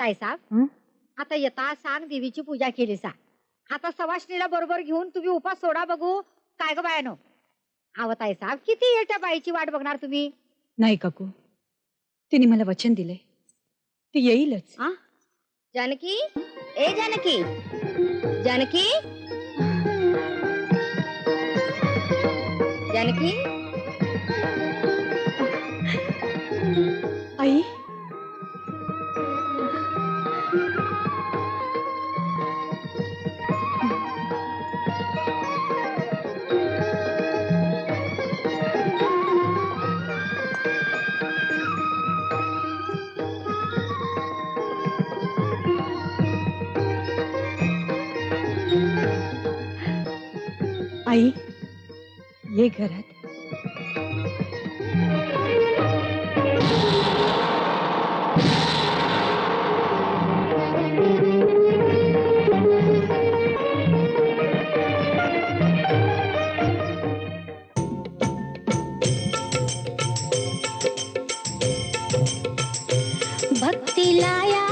ताईसाब हं? आता येता सांग देवीची पूजा केली सा. आता सवाशणीला बरोबर घेऊन तुम्ही उपास सोडा बघू. काय ग बायानो? अहो ताईसाब किती येईल त्या बाईची वाट बघणार तुम्ही? नाही काकू. तिने मला वचन दिलंय. ती येईलच. जानकी? ए जानकी? जानकी? जानकी? आई? आई ये घरात भक्ति लाया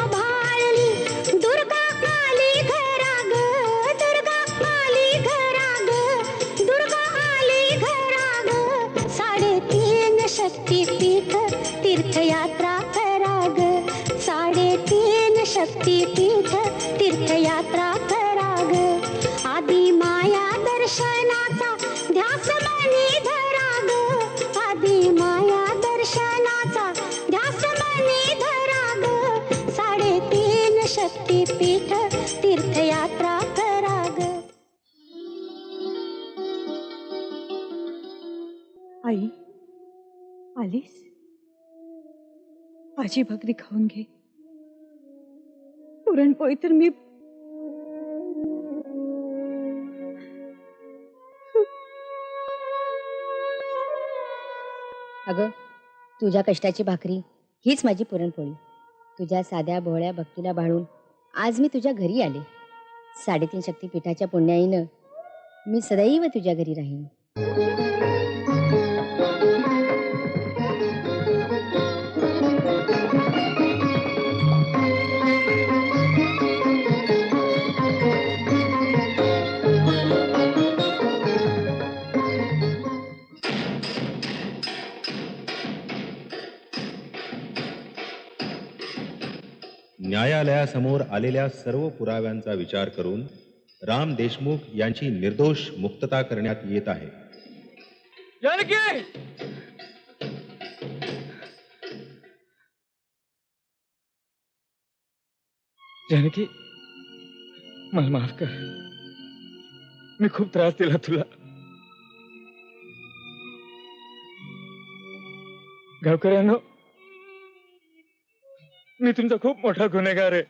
तीर्थयात्रा करा ग साडेतीन शक्तीपीठ तीर्थयात्रा कराग आदि माया दर्शनाचा ध्यास मनी धराग. आदि माया दर्शनाचा ध्यास मनी धरा तीन साडेतीन शक्तीपीठ तीर्थयात्रा कराग आई आलीस? माझी भाकरी खाऊन घे. पुरणपोळी तर मी अगं तुझ्या कष्टाची भाकरी हीच माझी पुरणपोळी. तुझ्या साध्या भोळ्या भक्तीला भाळून आज मी तुझ्या घरी आले. साडेतीन शक्तीपीठाच्या पुण्याईनं मी सदैव तुझ्या घरी राहीन. न्यायालयासमोर आलेल्या सर्व पुराव्यांचा विचार करून राम देशमुख यांची निर्दोष मुक्तता करण्यात येत आहे. जानकी मला माफ कर. मी खूप त्रास दिला तुला. गावकऱ्यांनो मी तुमचा खूप मोठा गुन्हेगार आहे.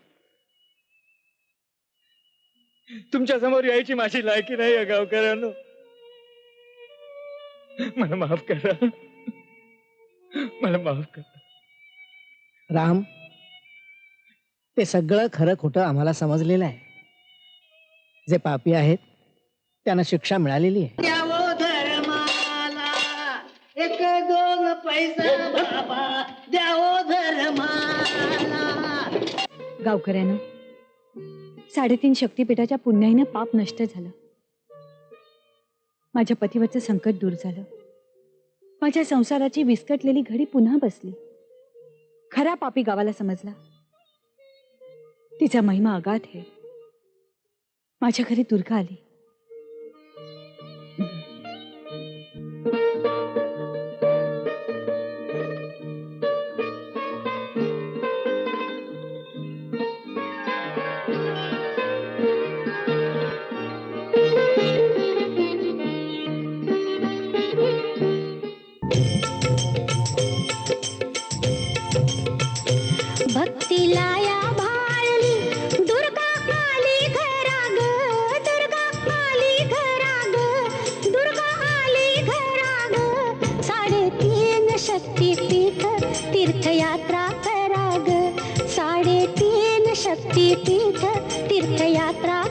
तुमच्यासमोर यायची माझी लायकी नाही या गावकऱ्यांनो. मला माफ करा. मला माफ करा. राम ते सगळं खरं खोटं आम्हाला समजलेलं आहे. जे पापी आहेत त्यांना शिक्षा मिळालेली आहे. एक दोन पैसा बाबा द्यावो धर्माला. गावकऱ्यानं साडेतीन शक्तीपीठाच्या पुण्याईनं पाप नष्ट झालं. माझ्या पतीवरचं संकट दूर झालं. माझ्या संसाराची विस्कटलेली घडी पुन्हा बसली. खरा पापी गावाला समजला. तिचा महिमा अगाध आहे. माझ्या घरी दुर्गा आली. तीर्थयात्रा कराग. साडेतीन शक्तीपीठ तीर्थयात्रा